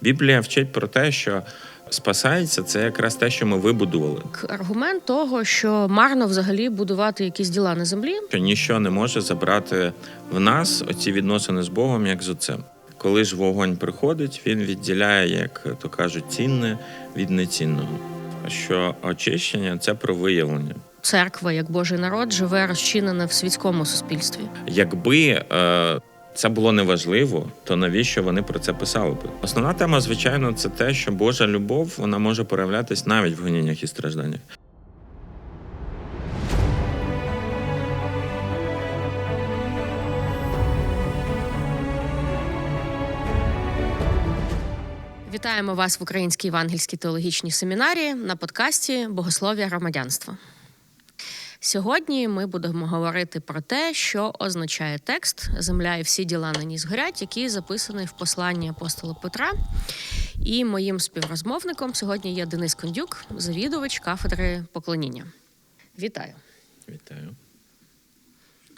Біблія вчить про те, що спасається це якраз те, що ми вибудували. Аргумент того, що марно взагалі будувати якісь діла на землі, Що ніщо не може забрати в нас оці відносини з Богом, як з отцем. Коли ж вогонь приходить, він відділяє, як то кажуть, цінне від нецінного. Що очищення це про виявлення. церква, як Божий народ, живе розчинена в світському суспільстві. Якби е, це було неважливо, то навіщо вони про це писали? Основна тема, звичайно, це те, що Божа любов вона може проявлятись навіть в гоніннях і стражданнях. Вітаємо вас в Українській євангельській теологічній семінарі на подкасті Богослов'я громадянства. Сьогодні ми будемо говорити про те, що означає текст Земля і всі діла на ній згорять, який записаний в посланні апостола Петра. І моїм співрозмовником сьогодні є Денис Кондюк, завідувач кафедри поклоніння. Вітаю! Вітаю.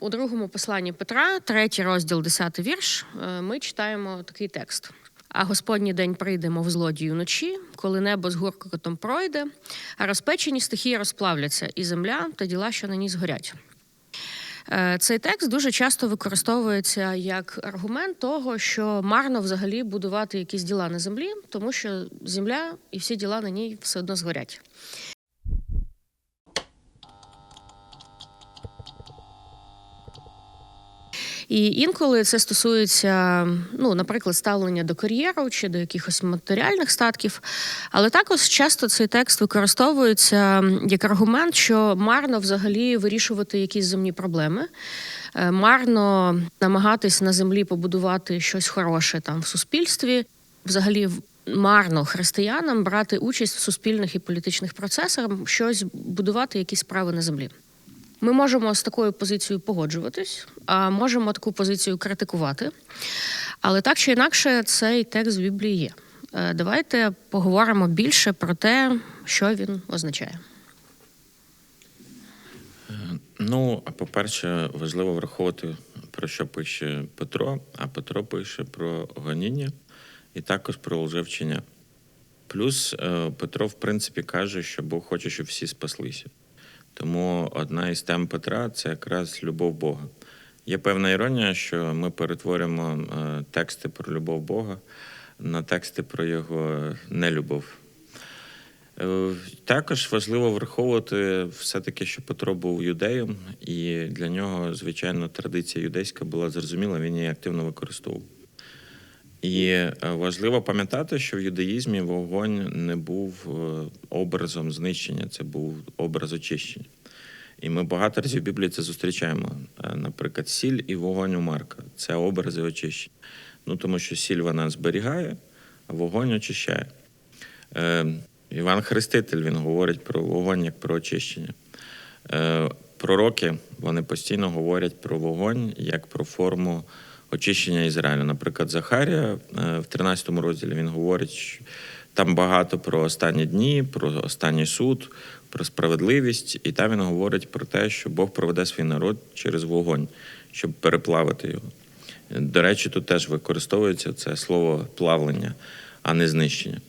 У другому посланні Петра, третій розділ, десятий вірш, е, ми читаємо такий текст. А Господній день прийде, мов злодій вночі, коли небо з гуркотом пройде, а розпечені стихії розплавляться, і земля та діла, що на ній згорять. Е, Цей текст дуже часто використовується як аргумент того, що марно взагалі будувати якісь діла на землі, тому що земля і всі діла на ній все одно згорять. І інколи це стосується, ну, наприклад, ставлення до кар'єру чи до якихось матеріальних статків. Але також часто цей текст використовується як аргумент, що марно взагалі вирішувати якісь земні проблеми, е, марно намагатись на землі побудувати щось хороше там в суспільстві, взагалі марно християнам брати участь в суспільних і політичних процесах, щось будувати, якісь справи на землі. Ми можемо з такою позицією погоджуватись, а можемо таку позицію критикувати. Але так чи інакше, цей текст в Біблії є. Е, Давайте поговоримо більше про те, що він означає. Ну, а по-перше, важливо враховувати, про що пише Петро, а Петро пише про гоніння і також про лжевчення. Плюс е, Петро, в принципі, каже, що Бог хоче, щоб всі спаслися. Тому одна із тем Петра це якраз любов Бога. Є певна іронія, що ми перетворюємо е, тексти про любов Бога на тексти про його нелюбов. Е, Також важливо враховувати все-таки, що Петро був юдеєм, і для нього, звичайно, традиція юдейська була зрозуміла, він її активно використовував. І е, важливо пам'ятати, що в юдаїзмі вогонь не був е, образом знищення, це був образ очищення. І ми багато разів в Біблії це зустрічаємо. Е, Наприклад, сіль і вогонь у Марка це образи очищення. Ну тому що сіль вона зберігає, а вогонь очищає. Іван Хреститель він говорить про вогонь як про очищення. Пророки вони постійно говорять про вогонь як про форму очищення Ізраїлю. Наприклад, Захарія е, в 13 розділі він говорить, що там багато про останні дні, про останній суд, про справедливість, і там він говорить про те, що Бог проведе свій народ через вогонь, щоб переплавити його. До речі, тут теж використовується це слово плавлення, а не знищення.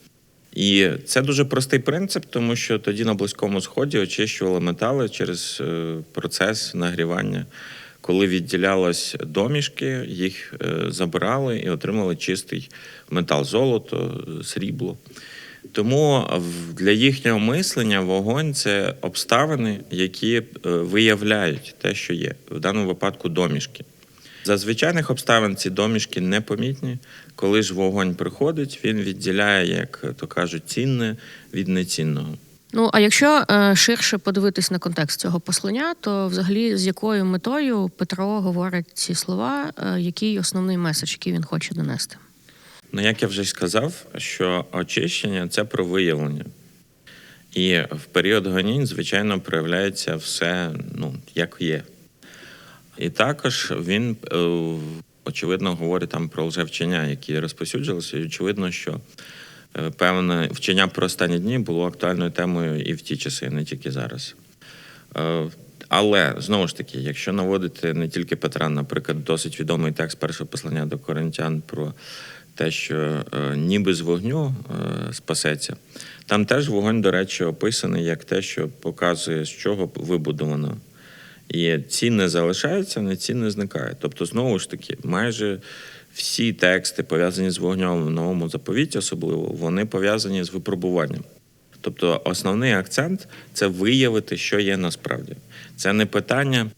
І це дуже простий принцип, тому що тоді на Близькому Сході очищували метали через е, процес нагрівання. Коли відділялось домішки, їх е, забирали і отримали чистий метал, золото, срібло. Тому для їхнього мислення вогонь це обставини, які е, виявляють те, що є, в даному випадку домішки. За звичайних обставин ці домішки непомітні. Коли ж вогонь приходить, він відділяє, як то кажуть, цінне від нецінного. Ну а якщо е, ширше подивитись на контекст цього послання, то взагалі з якою метою Петро говорить ці слова, е, який основний меседж, який він хоче донести? Ну, як я вже сказав, що очищення це про виявлення. І в період гонінь, звичайно, проявляється все ну, як є. І також він, е, очевидно, говорить там про лжевчення, які розповсюджилися. І очевидно, що певне вчення про останні дні було актуальною темою і в ті часи, не тільки зараз. Е, Але знову ж таки, якщо наводити не тільки Петра, наприклад, досить відомий текст першого послання до коринтян про те, що е, ніби з вогню е, спасеться. Там теж вогонь, до речі, описаний як те, що показує, з чого вибудовано. І ці не залишаються, не ці не зникають. Тобто, знову ж таки, майже всі тексти, пов'язані з вогнем в новому заповіті, особливо, вони пов'язані з випробуванням. Тобто, основний акцент це виявити, що є насправді. Це не питання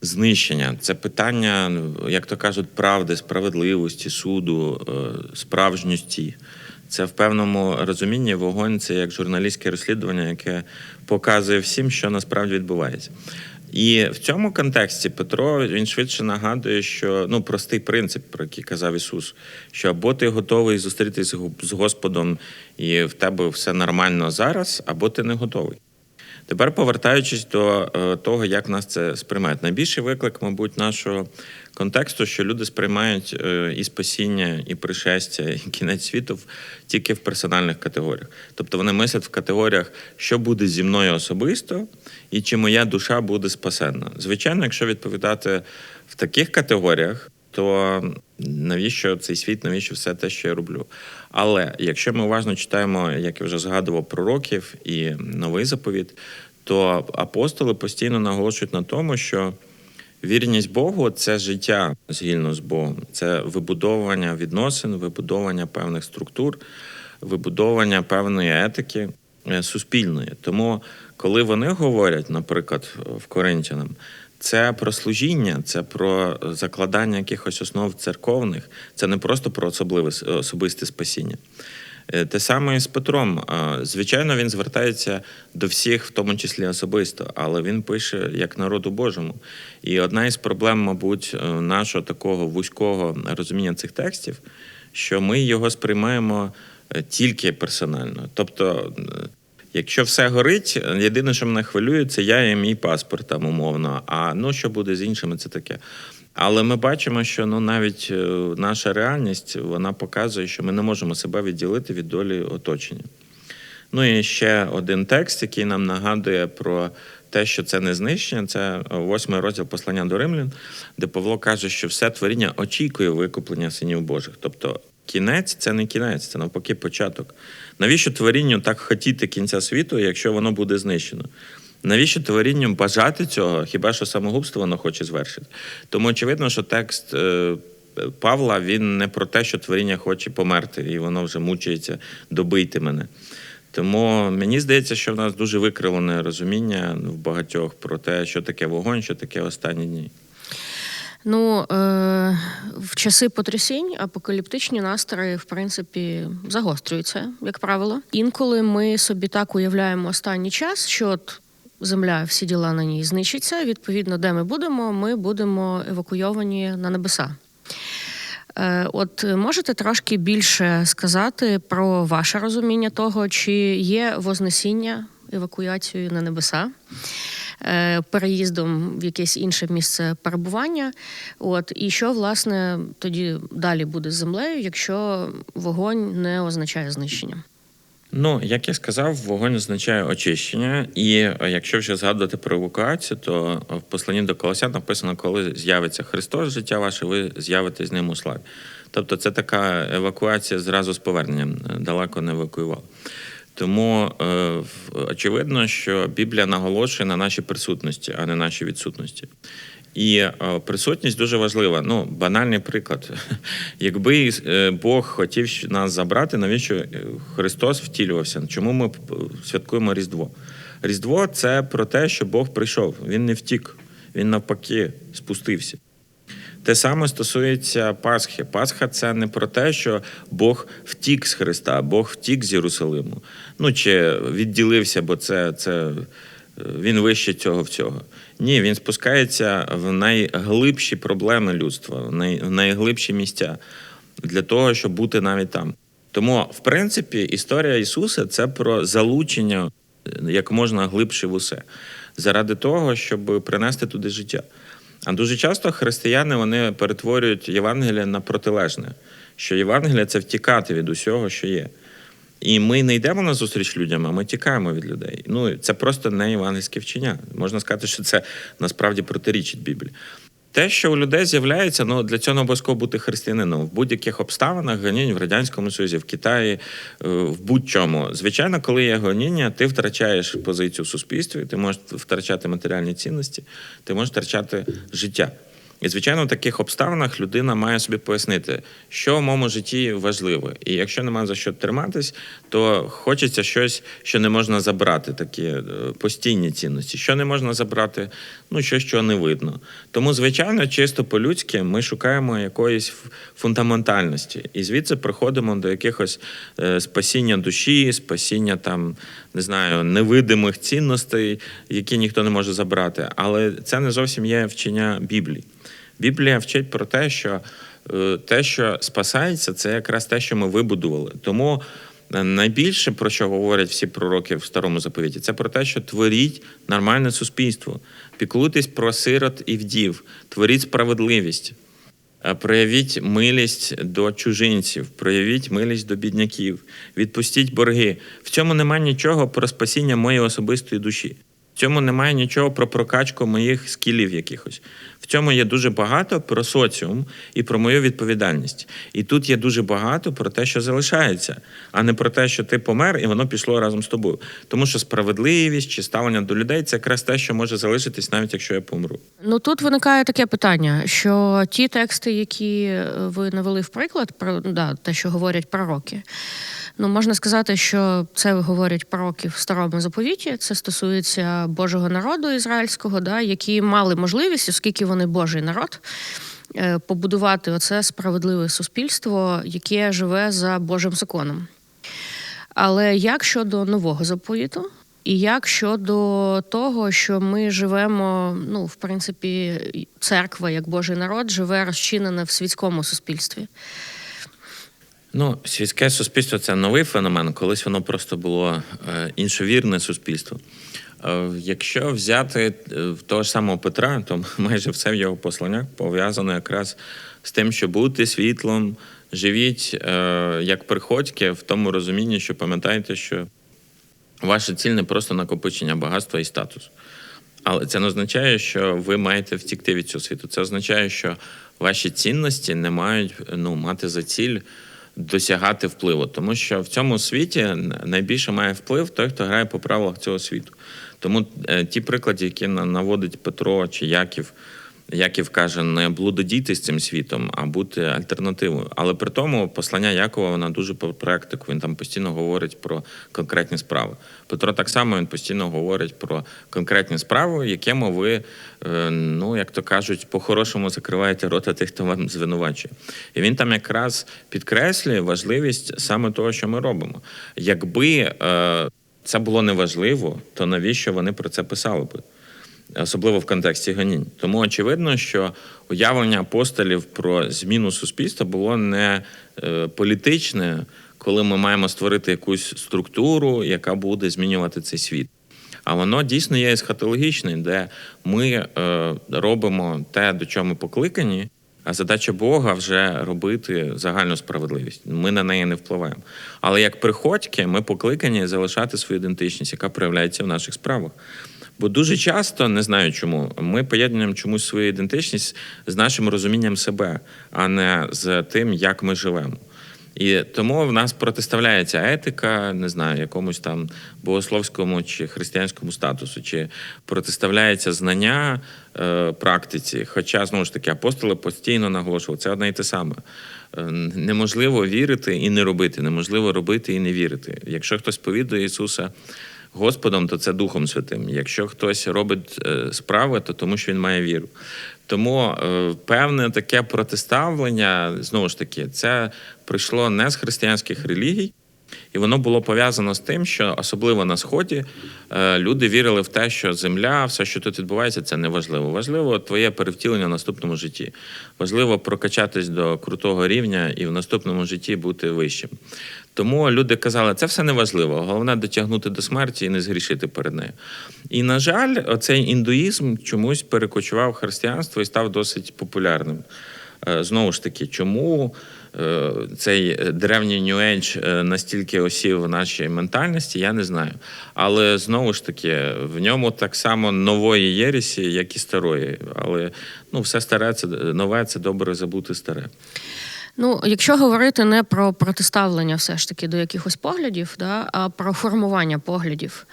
знищення, це питання, як то кажуть, правди, справедливості, суду, е, справжньості. Це в певному розумінні вогонь це як журналістське розслідування, яке показує всім, що насправді відбувається. І в цьому контексті Петро він швидше нагадує, що ну простий принцип, про який казав Ісус, що або ти готовий зустрітися з Господом, і в тебе все нормально зараз, або ти не готовий. Тепер повертаючись до е, того, як нас це сприймають. Найбільший виклик, мабуть, нашого контексту, що люди сприймають е, і спасіння, і пришестя, і кінець світу тільки в персональних категоріях. Тобто вони мислять в категоріях, що буде зі мною особисто, і чи моя душа буде спасена. Звичайно, якщо відповідати в таких категоріях, то навіщо цей світ, навіщо все те, що я роблю? Але якщо ми уважно читаємо, як я вже згадував, пророків і новий заповіт, то апостоли постійно наголошують на тому, що вірність Богу це життя згільно з Богом, це вибудовування відносин, вибудовування певних структур, вибудовування певної етики е, суспільної. Тому, коли вони говорять, наприклад, в Коринтянам, це про служіння, це про закладання якихось основ церковних, це не просто про особливе особисте спасіння. Е, Те саме і з Петром. Звичайно, він звертається до всіх, в тому числі особисто, але він пише як народу Божому. І одна із проблем, мабуть, е, нашого такого вузького розуміння цих текстів, що ми його сприймаємо е, тільки персонально. Тобто, е, якщо все горить, єдине, що мене хвилює, це я і мій паспорт там умовно. А ну що буде з іншими, це таке. Але ми бачимо, що ну навіть е, наша реальність вона показує, що ми не можемо себе відділити від долі оточення. Ну і ще один текст, який нам нагадує про те, що це не знищення, це восьмий розділ послання до римлян, де Павло каже, що все творіння очікує викуплення синів Божих. Тобто кінець це не кінець, це навпаки початок. Навіщо творінню так хотіти кінця світу, якщо воно буде знищено? Навіщо творінню бажати цього? Хіба що самогубство воно хоче звершити? Тому очевидно, що текст е, Павла він не про те, що творіння хоче померти, і воно вже мучається добити мене. Тому мені здається, що в нас дуже викривлене розуміння в багатьох про те, що таке вогонь, що таке останні дні. Ну, е, в часи потрясінь апокаліптичні настрої, в принципі, загострюються, як правило. Інколи ми собі так уявляємо останній час, що от земля, всі діла на ній знищаться. Відповідно, де ми будемо, ми будемо евакуйовані на небеса. Е, От можете трошки більше сказати про ваше розуміння того, чи є вознесіння евакуацією на небеса, переїздом в якесь інше місце перебування. От і що власне тоді далі буде з землею, якщо вогонь не означає знищення? Ну, як я сказав, вогонь означає очищення, і е, якщо вже згадувати про евакуацію, то в посланні до Колосян написано, коли з'явиться Христос, життя ваше, ви з'явитесь з ним у славі. Тобто це така евакуація зразу з поверненням, е, далеко не евакуював. Тому е, очевидно, що Біблія наголошує на нашій присутності, а не нашій відсутності. І е, присутність дуже важлива. Ну, банальний приклад. Якби е, Бог хотів нас забрати, навіщо е, Христос втілювався? Чому ми святкуємо Різдво? Різдво це про те, що Бог прийшов. Він не втік, він навпаки спустився. Те саме стосується Пасхи. Пасха це не про те, що Бог втік з Христа, Бог втік з Єрусалиму. Ну чи відділився, бо це, це е, він вище цього всього. Ні, він спускається в найглибші проблеми людства, в най- в найглибші місця для того, щоб бути навіть там. Тому, в принципі, історія Ісуса це про залучення е, як можна глибше в усе, заради того, щоб принести туди життя. А дуже часто християни вони перетворюють Євангеліє на протилежне, що Євангеліє це втікати від усього, що є. І ми не йдемо на зустріч людям, а ми тікаємо від людей. Ну це просто не євангельське вчення. Можна сказати, що це насправді протирічить Біблії. Те, що у людей з'являється, ну для цього не обов'язково бути християнином. В будь-яких обставинах гонінь в радянському Союзі, в Китаї, е, в будь-чому. Звичайно, коли є гоніння, ти втрачаєш позицію в суспільстві, ти можеш втрачати матеріальні цінності, ти можеш втрачати життя. І, звичайно, в таких обставинах людина має собі пояснити, що в моєму житті важливо. І якщо немає за що триматись, то хочеться щось, що не можна забрати, такі е, постійні цінності. Що не можна забрати, ну що, що не видно. Тому, звичайно, чисто по-людськи ми шукаємо якоїсь фундаментальності. І звідси приходимо до якихось е, спасіння душі, спасіння там, не знаю, невидимих цінностей, які ніхто не може забрати. Але це не зовсім є вчення Біблії. Біблія вчить про те, що е, те, що спасається, це якраз те, що ми вибудували. Тому е, найбільше про що говорять всі пророки в старому заповіті, це про те, що творіть нормальне суспільство, піклуйтесь про сирот і вдів, творіть справедливість. Е, Проявіть милість до чужинців, проявіть милість до бідняків, відпустіть борги. В цьому немає нічого про спасіння моєї особистої душі. Цьому немає нічого про прокачку моїх скілів якихось. В цьому є дуже багато про соціум і про мою відповідальність. І тут є дуже багато про те, що залишається, а не про те, що ти помер і воно пішло разом з тобою. Тому що справедливість чи ставлення до людей це якраз те, що може залишитись, навіть якщо я помру. Ну тут виникає таке питання, що ті тексти, які е, ви навели в приклад, про да, те, що говорять пророки. Ну, можна сказати, що це говорять пророки в старому заповіті. Це стосується Божого народу ізраїльського, да, які мали можливість, оскільки вони Божий народ, е, побудувати оце справедливе суспільство, яке живе за Божим законом. Але як щодо нового заповіту, і як щодо того, що ми живемо, ну, в принципі, церква як Божий народ живе розчинена в світському суспільстві. Ну, світське суспільство це новий феномен. Колись воно просто було е, іншовірне суспільство. Е, якщо взяти е, того ж самого Петра, то майже все в його посланнях пов'язано якраз з тим, що бути світлом, живіть як приходьки в тому розумінні, що пам'ятайте, що ваша ціль не просто накопичення багатства і статусу. Але це не означає, що ви маєте втікти від цього світу. Це означає, що ваші цінності не мають ну, мати за ціль досягати впливу. Тому що в цьому світі найбільше має вплив той, хто грає по правилах цього світу. Тому е, ті приклади, які на- наводить Петро чи Яків, Яків каже, не блудодійти з цим світом, а бути альтернативою. Але при тому послання Якова вона дуже про практику. Він там постійно говорить про конкретні справи. Петро так само він постійно говорить про конкретні справи, якими ви, е, ну як то кажуть, по-хорошому закриваєте рота тих, хто вам звинувачує. І він там якраз підкреслює важливість саме того, що ми робимо. Якби е, це було неважливо, то навіщо вони про це писали би? Особливо в контексті гонінь. Тому очевидно, що уявлення апостолів про зміну суспільства було не е, політичне, коли ми маємо створити якусь структуру, яка буде змінювати цей світ. А воно дійсно є есхатологічним, де ми е, робимо те, до чого ми покликані. А задача Бога вже робити загальну справедливість. Ми на неї не впливаємо. Але як приходьки, ми покликані залишати свою ідентичність, яка проявляється в наших справах. Бо дуже часто, не знаю чому, ми поєднуємо чомусь свою ідентичність з нашим розумінням себе, а не з тим, як ми живемо. І тому в нас протиставляється етика, не знаю, якомусь там богословському чи християнському статусу, чи протиставляється знання е, практиці. Хоча знову ж таки апостоли постійно наголошували, це одне і те саме. Е, неможливо вірити і не робити, неможливо робити і не вірити. Якщо хтось повідує Ісуса. Господом, то це Духом Святим. Якщо хтось робить е, справи, то тому що він має віру. Тому е, певне таке протиставлення, знову ж таки, це прийшло не з християнських релігій, і воно було пов'язано з тим, що особливо на сході е, люди вірили в те, що земля, все, що тут відбувається, це не важливо. Важливо твоє перевтілення в наступному житті. Важливо прокачатись до крутого рівня і в наступному житті бути вищим. Тому люди казали, це все не важливо. Головне дотягнути до смерті і не згрішити перед нею. І, на жаль, оцей індуїзм чомусь перекочував християнство і став досить популярним. Е, Знову ж таки, чому е, цей древній New Age е, настільки осів в нашій ментальності, я не знаю. Але знову ж таки, в ньому так само нової єресі, як і старої. Але ну, все старе, це нове, це добре забути старе. Ну, якщо говорити не про протиставлення все ж таки до якихось поглядів, да, а про формування поглядів.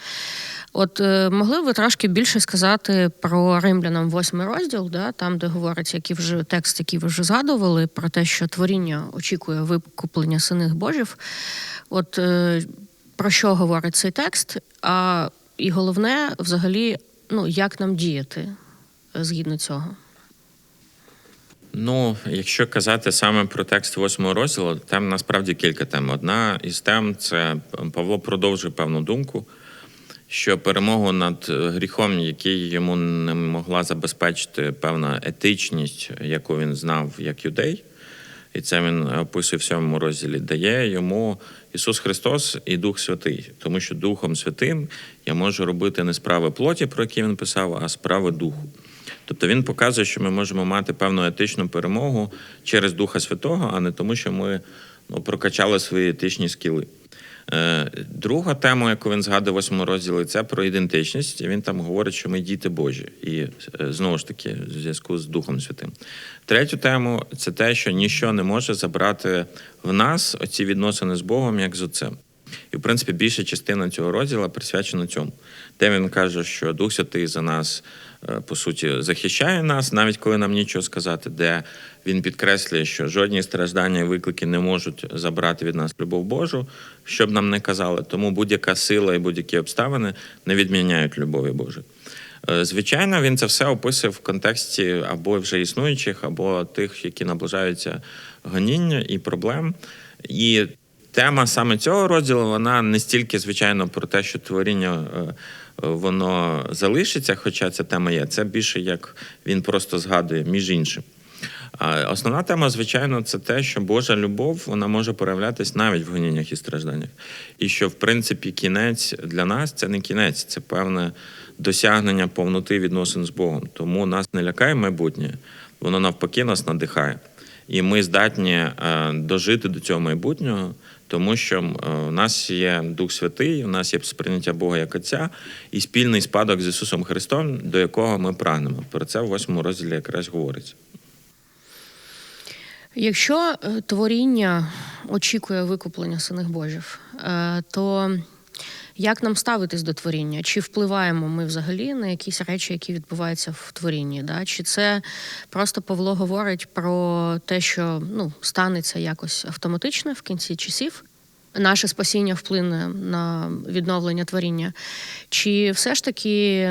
От е, могли б ви трошки більше сказати про римлянам восьмий розділ, да, там, де говориться, який вже текст, який ви вже згадували, про те, що творіння очікує викуплення синих божів. От е, про що говорить цей текст? А і головне, взагалі, ну, як нам діяти е, згідно цього? Ну, якщо казати саме про текст восьмого розділу, там насправді кілька тем. Одна із тем це Павло продовжує певну думку, що перемогу над гріхом, який йому не могла забезпечити певна етичність, яку він знав як юдей, і це він описує в сьомому розділі, дає йому Ісус Христос і Дух Святий, тому що Духом Святим я можу робити не справи плоті, про які він писав, а справи духу. Тобто він показує, що ми можемо мати певну етичну перемогу через Духа Святого, а не тому, що ми ну, прокачали свої етичні скіли. Е, Друга тема, яку він згадує в восьмому розділі, це про ідентичність. Він там говорить, що ми діти Божі, і е, знову ж таки, в зв'язку з Духом Святим. Третю тему це те, що ніщо не може забрати в нас оці відносини з Богом, як з Отцем. І, в принципі, більша частина цього розділу присвячена цьому, де він каже, що Дух Святий за нас, е, по суті, захищає нас, навіть коли нам нічого сказати, де він підкреслює, що жодні страждання і виклики не можуть забрати від нас любов Божу, щоб нам не казали. Тому будь-яка сила і будь-які обставини не відміняють любові Божої. Е, Звичайно, він це все описує в контексті або вже існуючих, або тих, які наближаються гоніння і проблем. І Тема саме цього розділу вона не стільки, звичайно, про те, що творіння е, воно залишиться, хоча ця тема є. Це більше як він просто згадує, між іншим. Основна тема, звичайно, це те, що Божа любов вона може проявлятись навіть в гоніннях і стражданнях. І що, в принципі, кінець для нас це не кінець, це певне досягнення повноти відносин з Богом. Тому нас не лякає майбутнє, воно навпаки нас надихає. І ми здатні е, дожити до цього майбутнього, тому що е, в нас є Дух Святий, у нас є сприйняття Бога як Отця і спільний спадок з Ісусом Христом, до якого ми прагнемо. Про це в восьмому розділі якраз говориться. Якщо е, творіння очікує викуплення синих божів, е, то як нам ставитись до творіння? Чи впливаємо ми взагалі на якісь речі, які відбуваються в творінні? Да? Чи це просто Павло говорить про те, що ну, станеться якось автоматично в кінці часів? Наше спасіння вплине на відновлення творіння. Чи все ж таки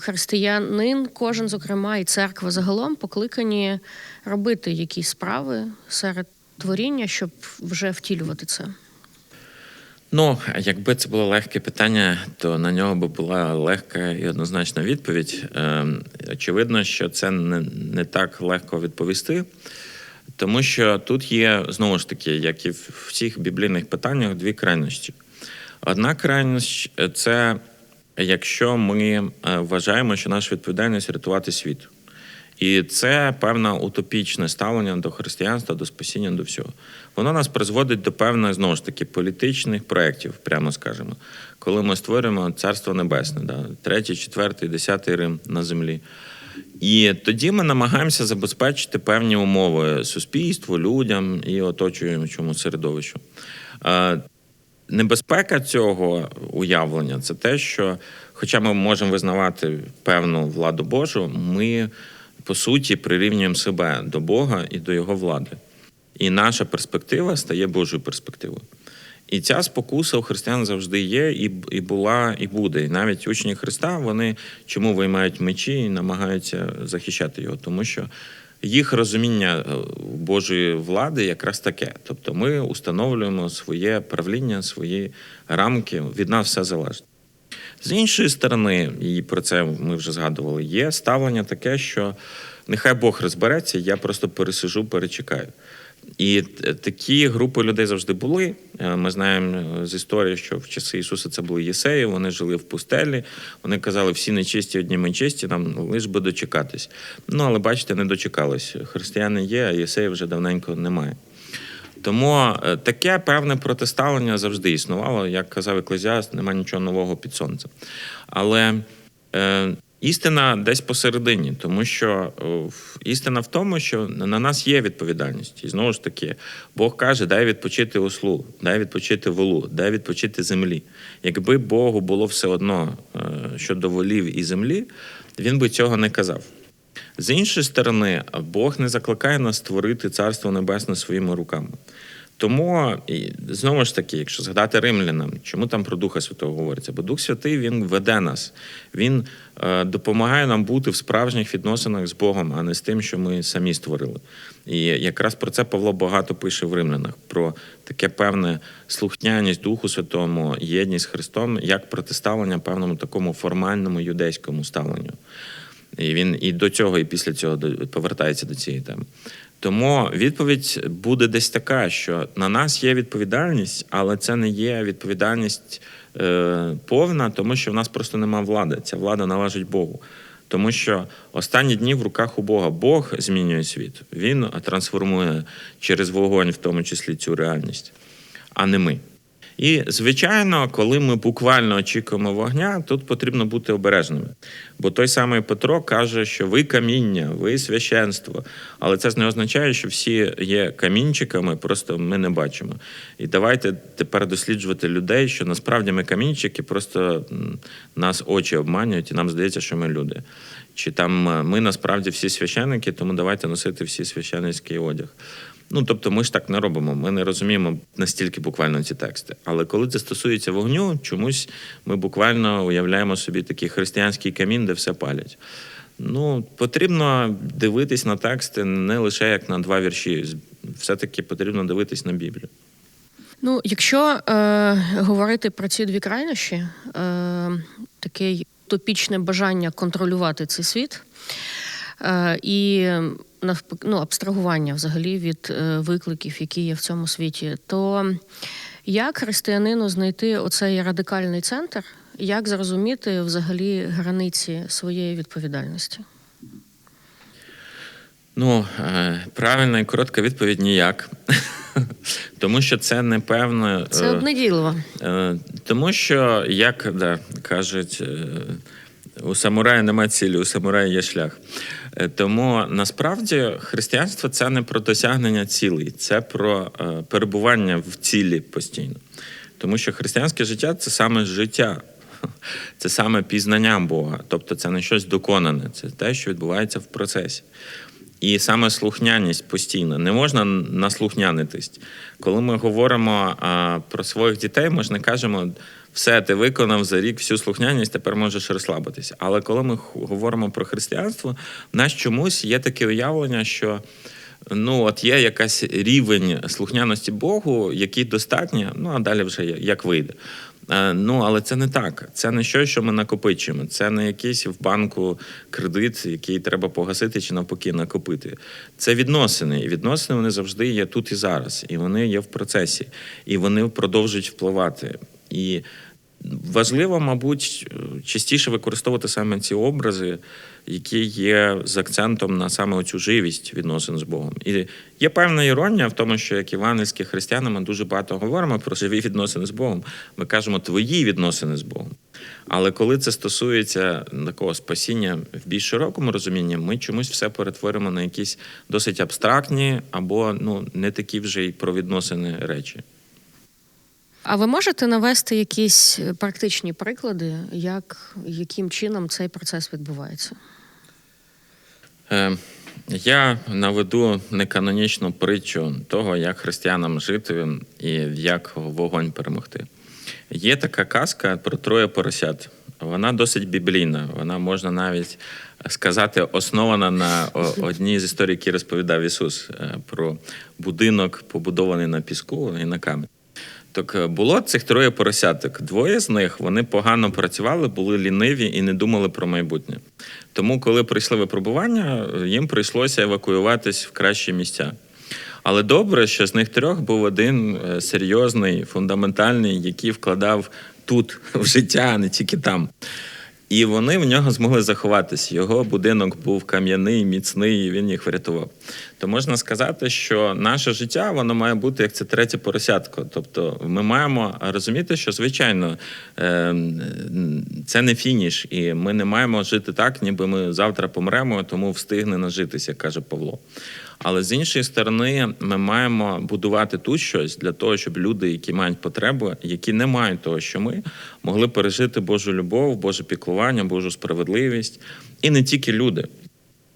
християнин, кожен, зокрема, і церква загалом покликані робити якісь справи серед творіння, щоб вже втілювати це? Ну, якби це було легке питання, то на нього би була легка і однозначна відповідь. Е, очевидно, що це не, не так легко відповісти, тому що тут є знову ж таки, як і в всіх біблійних питаннях, дві крайності. Одна крайність це якщо ми вважаємо, що наша відповідальність рятувати світ. І це певне утопічне ставлення до християнства, до спасіння, до всього. Воно нас призводить до певних знову ж таки політичних проєктів, прямо скажемо, коли ми створюємо царство небесне, да, третій, четвертий, десятий Рим на землі. І тоді ми намагаємося забезпечити певні умови суспільству, людям і оточуючому середовищу. Небезпека цього уявлення це те, що, хоча ми можемо визнавати певну владу Божу, ми по суті прирівнюємо себе до Бога і до Його влади. І наша перспектива стає Божою перспективою. І ця спокуса у християн завжди є, і і була, і буде. І навіть учні Христа вони чому виймають мечі і намагаються захищати його, тому що їх розуміння е, Божої влади якраз таке. Тобто ми установлюємо своє правління, свої рамки. Від нас все залежить. З іншої сторони, і про це ми вже згадували, є ставлення таке, що нехай Бог розбереться, я просто пересижу, перечекаю. І такі групи людей завжди були. Е, ми знаємо з історії, що в часи Ісуса це були єсеї, вони жили в пустелі. Вони казали, всі нечисті, одні ми чисті, нам лиш би дочекатись. Ну але бачите, не дочекались. Християни є, а єсеїв вже давненько немає. Тому е, таке певне протиставлення завжди існувало. Як казав Еклезіаст, немає нічого нового під сонцем. Але е, істина десь посередині, тому що е, істина в тому, що на нас є відповідальність. І знову ж таки, Бог каже: дай відпочити ослу, дай відпочити волу, дай відпочити землі. Якби Богу було все одно е, щодо волів і землі, він би цього не казав. З іншої сторони, Бог не закликає нас створити царство небесне своїми руками. Тому і знову ж таки, якщо згадати римлянам, чому там про Духа Святого говориться? Бо Дух Святий він веде нас, він е, допомагає нам бути в справжніх відносинах з Богом, а не з тим, що ми самі створили. І якраз про це Павло багато пише в римлянах: про таке певне слухняність Духу Святому, єдність з Христом, як протиставлення певному такому формальному юдейському ставленню. І він і до цього, і після цього повертається до цієї теми. Тому відповідь буде десь така, що на нас є відповідальність, але це не є відповідальність е, повна, тому що в нас просто нема влади. Ця влада належить Богу. Тому що останні дні в руках у Бога Бог змінює світ. Він трансформує через вогонь, в тому числі цю реальність, а не ми. І, звичайно, коли ми буквально очікуємо вогня, тут потрібно бути обережними. Бо той самий Петро каже, що ви каміння, ви священство. Але це не означає, що всі є камінчиками, просто ми не бачимо. І давайте тепер досліджувати людей, що насправді ми камінчики, просто нас очі обманюють, і нам здається, що ми люди. Чи там е, ми насправді всі священники, тому давайте носити всі священницький одяг. Ну, тобто, ми ж так не робимо. Ми не розуміємо настільки буквально ці тексти. Але коли це стосується вогню, чомусь ми буквально уявляємо собі такий християнський камін, де все палять. Ну, потрібно дивитись на тексти не лише як на два вірші. Все-таки потрібно дивитись на Біблію. Ну, якщо е, говорити про ці дві крайнощі, е, таке топічне бажання контролювати цей світ е, і ну, абстрагування взагалі від е, викликів, які є в цьому світі, то як християнину знайти оцей радикальний центр, як зрозуміти взагалі границі своєї відповідальності? Ну, е, правильна і коротка відповідь ніяк. Тому що це непевне. Це е, обнадійливо. Е, Тому що, як да, кажуть, у самурая немає цілі, у самурая є шлях. Е, Тому насправді християнство це не про досягнення цілей, це про е, перебування в цілі постійно. Тому що християнське життя це саме життя, це саме пізнання Бога. Тобто це не щось доконане, це те, що відбувається в процесі. І саме слухняність постійно не можна наслухнянитись. Коли ми говоримо про своїх дітей, ми ж не кажемо, все, ти виконав за рік всю слухняність, тепер можеш розслабитися. Але коли ми говоримо про християнство, в нас чомусь є таке уявлення, що ну от є якась рівень слухняності Богу, який достатньо, ну а далі вже як вийде. Е, Ну, але це не так. Це не щось, що ми накопичуємо. Це не якийсь в банку кредит, який треба погасити чи навпаки накопити. Це відносини. І відносини вони завжди є тут і зараз. І вони є в процесі, і вони продовжують впливати. І важливо, мабуть, частіше використовувати саме ці образи, які є з акцентом на саме оцю живість відносин з Богом. І є певна іронія в тому, що як євангельські християни ми дуже багато говоримо про живі відносини з Богом. Ми кажемо твої відносини з Богом. Але коли це стосується такого спасіння в більш широкому розумінні, ми чомусь все перетворимо на якісь досить абстрактні або ну не такі вже й про відносини речі. А ви можете навести якісь е, практичні приклади, як яким чином цей процес відбувається? Е, Я наведу неканонічну притчу того, як християнам жити і як вогонь перемогти. Є така казка про троє поросят. Вона досить біблійна. Вона можна навіть сказати, основана на одній з історій, які розповідав Ісус е, про будинок, побудований на піску і на камені. Так е, було цих троє поросяток. Двоє з них вони погано працювали, були ліниві і не думали про майбутнє. Тому, коли прийшли випробування, їм прийшлося евакуюватись в кращі місця. Але добре, що з них трьох був один е, серйозний, фундаментальний, який вкладав тут в життя, а не тільки там. І вони в нього змогли заховатися. Його будинок був кам'яний, міцний, і він їх врятував. То можна сказати, що наше життя воно має бути як це третє поросятко. Тобто, ми маємо розуміти, що звичайно е, це не фініш, і ми не маємо жити так, ніби ми завтра помремо, тому встигне нажитися, каже Павло. Але з іншої сторони, ми маємо будувати тут щось для того, щоб люди, які мають потребу, які не мають того, що ми, могли пережити Божу любов, Боже піклування, Божу справедливість, і не тільки люди.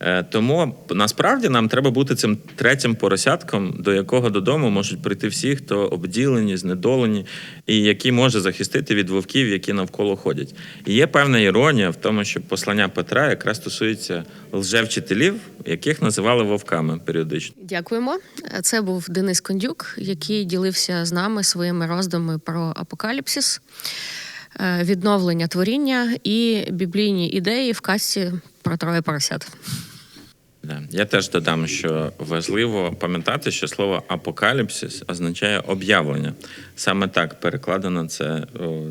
Е, Тому насправді нам треба бути цим третім поросятком, до якого додому можуть прийти всі, хто обділені, знедолені, і який може захистити від вовків, які навколо ходять. І є певна іронія в тому, що послання Петра якраз стосується лжевчителів, яких називали вовками періодично. Дякуємо. Це був Денис Кондюк, який ділився з нами своїми роздумами про апокаліпсис, е, відновлення творіння і біблійні ідеї в казці про троє поросят. Да. Я теж додам, що важливо пам'ятати, що слово апокаліпсис означає об'явлення. Саме так перекладено це о,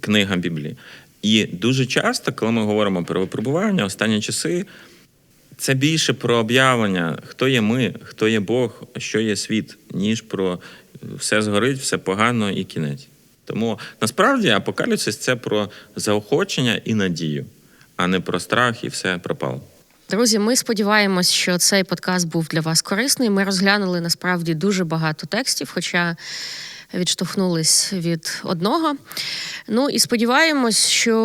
книга Біблії. І дуже часто, коли ми говоримо про випробування, останні часи, це більше про об'явлення, хто є ми, хто є Бог, що є світ, ніж про все згорить, все погано і кінець. Тому насправді апокаліпсис це про заохочення і надію, а не про страх і все пропало. Друзі, ми сподіваємось, що цей подкаст був для вас корисний. Ми розглянули насправді дуже багато текстів, хоча відштовхнулись від одного. Ну і сподіваємось, що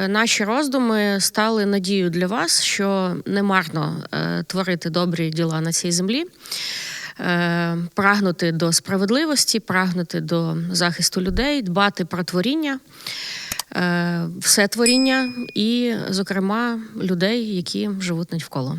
е, наші роздуми стали надією для вас, що не марно е, творити добрі діла на цій землі. е, Прагнути до справедливості, прагнути до захисту людей, дбати про творіння, все творіння і, зокрема, людей, які живуть навколо.